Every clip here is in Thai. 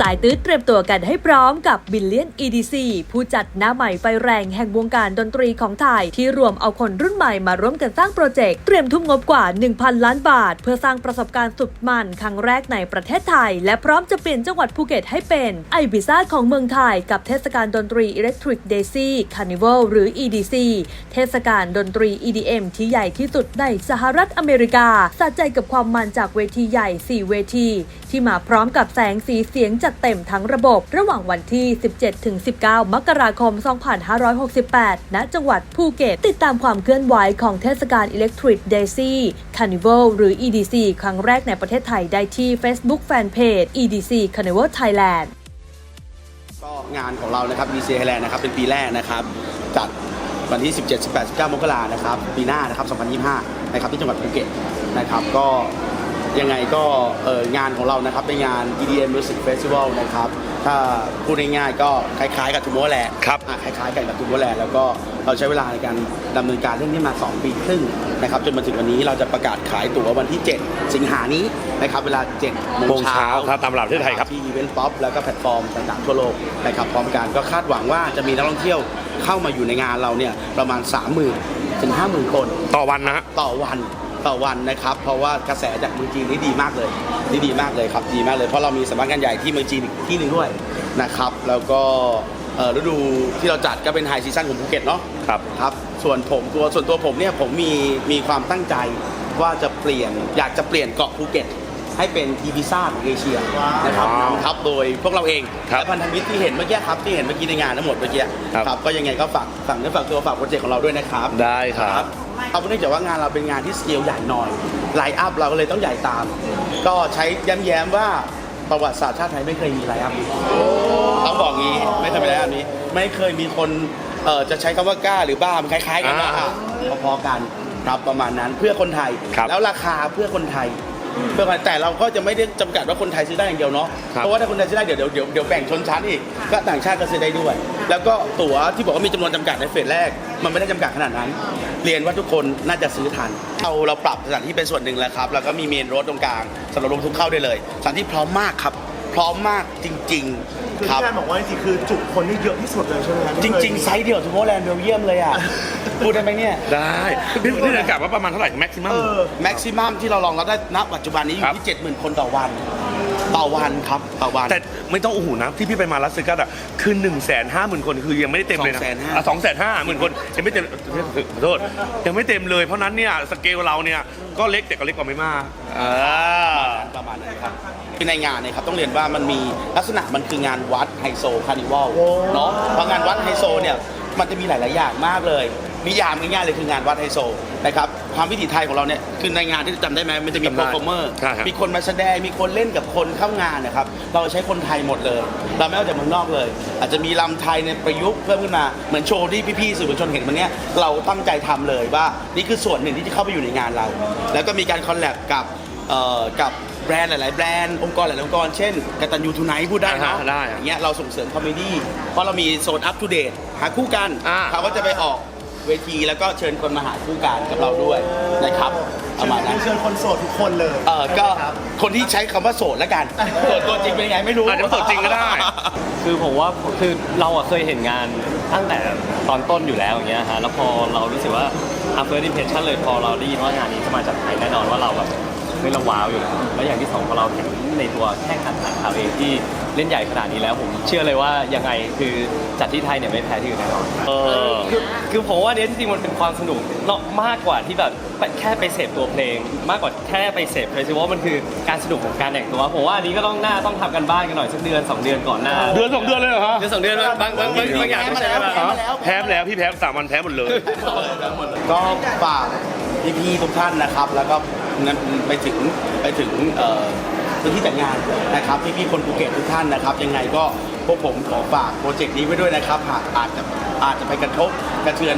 สายตื้อเตรียมตัวกันให้พร้อมกับ Billion EDC ผู้จัดหน้าใหม่ไฟแรงแห่งวงการดนตรีของไทย ที่รวมเอาคนรุ่นใหม่มาร่วมกันสร้างโปรเจกต์เตรียมทุ่มงบกว่า 1,000 ล้านบาท เพื่อสร้างประสบการณ์สุดมันครั้งแรกในประเทศไทย และพร้อมจะเปลี่ยนจังหวัดภูเก็ตให้เป็นไอบิซ่าของเมืองไทย กับเทศกาลดนตรี Electric Daisy Carnival หรือ EDC เทศกาลดนตรี EDM ที่ใหญ่ที่สุดในสหรัฐอเมริกาสะใจกับความมันจากเวทีใหญ่ 4 เวทีที่มาพร้อมกับแสงสีเสียงจัดเต็มทั้งระบบ ระหว่างวันที่ 17-19 มกราคม 2568 ณ จังหวัดภูเก็ต ติดตามความเคลื่อนไหวของเทศกาล Electric Daisy Carnival หรือ EDC ครั้งแรกในประเทศไทยได้ที่ Facebook Fanpage EDC Carnival Thailand ก็งานของเรานะครับ BC Thailand นะครับเป็นปีแรกนะครับจัดวันที่ 17 18 19 มกรานะครับ ปีหน้านะครับ 2025 นะครับ ที่จังหวัดภูเก็ตนะครับ ก็ ยังไงก็เอ่องานของเรานะครับเป็นงาน EDM Music Festival นะครับถ้าพูดง่ายๆก็คล้ายๆกับทูโมแลนด์ครับคล้ายๆกันกับทูโมแลนด์แล้วก็เราใช้เวลาในการดำเนินการเรื่องนี้มา 2 ปีครึ่งนะครับจนมาถึงวันนี้เราจะประกาศขายตั๋ววันที่ 7 สิงหานี้นะครับเวลา7โมโมงงเช้าเช้าครับตามเวลาประเทศไทยครับ ที่อีเวนต์ป๊อปแล้วก็แพลตฟอร์มต่างๆทั่วโลกนะครับพร้อมกันก็คาดหวังว่าจะมีนักท่องเที่ยวเข้ามาอยู่ในงานเราเนี่ยประมาณ 30,000ถึง50,000 คน ต่อวันนะฮะ ต่อวัน ต่อวันนะครับ เพราะว่ากระแสจากเมืองจีนนี่ดีมากเลยนี่ดีมากเลยครับดีมากเลยเพราะเรามีสำนักงานใหญ่ที่เมืองจีนอีกที่หนึ่งด้วยนะครับ แล้วก็เอ่อฤดูที่เราจัดก็เป็นไฮซีซั่นของภูเก็ตเนาะครับ ครับส่วนผมตัวส่วนตัวผมเนี่ยผมมีมีความตั้งใจว่าจะเปลี่ยนอยากจะเปลี่ยนเกาะภูเก็ต ให้เป็นทีพิซ่าของเอเชียนะครับว้าวครับโดยพวกเราเองครับและพันธมิตรที่เห็นเมื่อกี้ครับที่เห็นเมื่อกี้ในงานทั้งหมดเมื่อกี้ครับครับก็ยังไงก็ฝากฝากเนื้อฝากตัวฝากโปรเจกต์ของเราด้วยนะครับได้ครับ เอาเนื่องจากว่างานเราเป็นงานที่สเกลใหญ่หน่อยไลน์อัพเราก็เลยต้องใหญ่ตาม ก็ใช้แย้มๆว่าประวัติศาสตร์ชาติไทยไม่เคยมีไลน์อัพนี้ต้องบอกงี้ไม่เคยมีไลน์อัพนี้ ไม่เคยมีคนเอ่อจะใช้คำว่ากล้าหรือบ้ามันคล้ายๆกันนะอ่า พอๆกันครับประมาณนั้นเพื่อคนไทย ครับ แล้วราคาเพื่อคนไทย เพื่อคนแต่เราก็จะไม่ได้จำกัดว่าคนไทยซื้อได้อย่างเดียวเนาะครับ เพราะว่าถ้าคนไทยซื้อได้เดี๋ยวเดี๋ยวเดี๋ยวเดี๋ยวแบ่งชนชั้นอีกก็ต่างชาติก็ซื้อได้ด้วย แล้วก็ตั๋วที่บอกว่ามีจำนวนจำกัดในเฟสแรก มันไม่ได้จำกัดขนาดนั้น เรียนว่าทุกคนน่าจะซื้อทันเราเราปรับสถานที่เป็นส่วนหนึ่งแล้วครับแล้วก็มีเมนรถตรงกลางสำหรับลงทุนเข้าได้เลยสถานที่พร้อมมากครับ พร้อมมากจริง คือๆ ครับ ที่แม่บอกว่าจริงๆคือจุคนได้เยอะที่สุดเลยใช่ไหมครับจริง ๆ ไซส์เดียวทูโมแลนด์เบลเยียมเลยอะ พูดได้ไหมเนี่ย ได้พี่พี่จะกลับว่าประมาณเท่าไหร่แม็กซิมัม เออ แม็กซิมัมที่เราลองรับได้ณปัจจุบันนี้อครัยู่บ ที่ 70,000 คนต่อวัน ต่อวันครับต่อวัน แต่ไม่ต้องโอ้โหนะที่พี่ไปมาลัสเซกัสอะคือ1นึ่งแสนห้าหมื่นคนคือยังไม่ได้เต็มเลยนะ250,000 สองแสนห้าหมื่นคนยังไม่เต็มขอโทษยังไม่เต็มเลยเพราะนั้นเนี่ยสเกลเราเนี่ยก็เล็กแต่ก็เล็กกว่าไม่มากอ่า ประมาณนั้นครับคือในงานเนี่ยครับต้องเรียนว่ามันมีลักษณะมันคืองานวัดไฮโซคาร์นิวัลโอ้เนาะเพราะงานวัดไฮโซเนี่ยมันจะมีหลาย ๆ อย่างมากเลย นิยามง่ายๆเลยคืองานวัดไฮโซนะครับความวิถีไทยของเราเนี่ยคือในงานที่จำได้ไหมมันจะมีจำโปได้รโฟเมอร์ใช่ครับ มีคนมาแสดงมีคนเล่นกับคนเข้างานนะครับเราใช้คนไทยหมดเลย เราไม่เอาจากเมืองนอกเลย อาจจะมีลำไทยในประยุกต์เพิ่มขึ้นมาเหมือนโชว์ที่พี่ๆสื่อมวลชนเห็นวันเนี้ยเราตั้งใจทำเลยว่านี่คือส่วนหนึ่งที่จะเข้าไปอยู่ในงานเรา แล้วก็มีการคอลแลบกับเอ่อกับแบรนด์หลาย ๆ แบรนด์องค์กรหลายๆองค์กรเช่นกตันยูทูไนท์พูดได้เนาะอ่าฮะได้อย่างเงี้ยเราส่งเสริมคอมเมดี้เพราะเรามีโซนอัปทูเดตหาคู่กันอ่า เขาก็จะไปออก เวทีแล้วก็เชิญคนมาหาคู่กันกับเราด้วยนะครับประมาณนั้นเชิญคนโสดทุกคนเลยเออก็ครับคนที่ใช้คำว่าโสดแล้วกันโสดตัวจริงเป็นยังไงไม่รู้อาจจะโสดจริงก็ได้ คือผมว่าคือเราอะเคยเห็นงานตั้งแต่ตอนต้นอยู่แล้วอย่างเงี้ยฮะแล้วพอเรารู้สึกว่า first impression เลยพอเราได้ยินว่างานนี้จะมาจากไทยแน่นอนว่าเราแบบเฮ้ยเราว้าวอยู่แล้วแล้วอย่างที่สองพอเราเห็นในตัวแค่การถ่ายข่าวเองที่ เล่นใหญ่ขนาดนี้แล้วผมเชื่อเลยว่ายังไงคือจัดที่ไทยเนี่ยไม่แพ้ที่อื่นแน่นอนเออ คือคือผมว่าเนี่ยจริงๆมันเป็นความสนุกเนาะมากกว่าที่แบบแค่ไปเสพตัวเพลง มากกว่าแค่ไปเสพเฟสติวัลมันคือการสนุกของการแต่งตัวผมว่าอันนี้ก็ต้องหน้าต้องทำกันบ้านกันหน่อยสักเดือนสองเดือนก่อนหน้าเดือนสองเดือนเลยเหรอฮะเดือนสองเดือนบางบางบางบางอย่างต้องใช้เวลาแพ้แล้วพี่แพ้สามวันแพ้หมดเลย ก็ฝากพี่ๆทุกท่านนะครับ แล้วก็นั้นไปถึงไปถึงเอ่อพื้นที่จัดงานนะครับพี่ๆคนภูเก็ตทุกท่านนะครับ ยังไงก็พวกผมขอฝากโปรเจกต์นี้ไว้ด้วยนะครับหากอาจจะอาจจะไปกระทบกระเทือน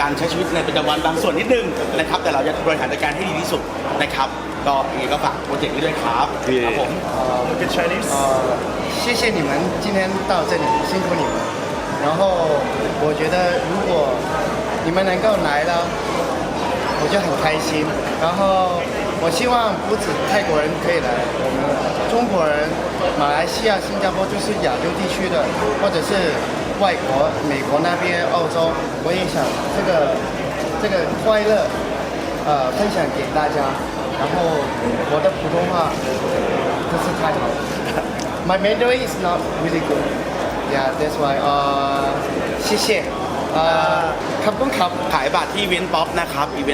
การใช้ชีวิตในประจำวันบางส่วนนิดนึงนะครับ แต่เราจะบริหารจัดการให้ดีที่สุดนะครับ ก็ยังไงก็ฝากโปรเจกต์นี้ด้วยครับ ดี ครับผม Good Chinese 呃，谢谢你们今天到这里，辛苦你们。然后我觉得如果你们能够来了，我就很开心。然后 我 我希望不止泰国人可以来，我们中国人、马来西亚、新加坡就是亚洲地区的，或者是外国、美国那边、澳洲，我也想这个这个快乐，呃，分享给大家。然后我的普通话不是太好，My Mandarin is not really good. Yeah, that's why. 呃，谢谢。呃，ขอบคุณครับ ขายบัตรที่อีเวนต์ป๊อปนะครับอีเว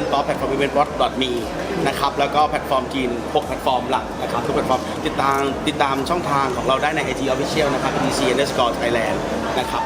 นะครับแล้วก็แพลตฟอร์มจีน6แพลตฟอร์มหลักนะครับทุกแพลตฟอร์มติดตามติดตามช่องทางของเราได้ใน IG Official นะครับ EDC underscore Thailand นะครับ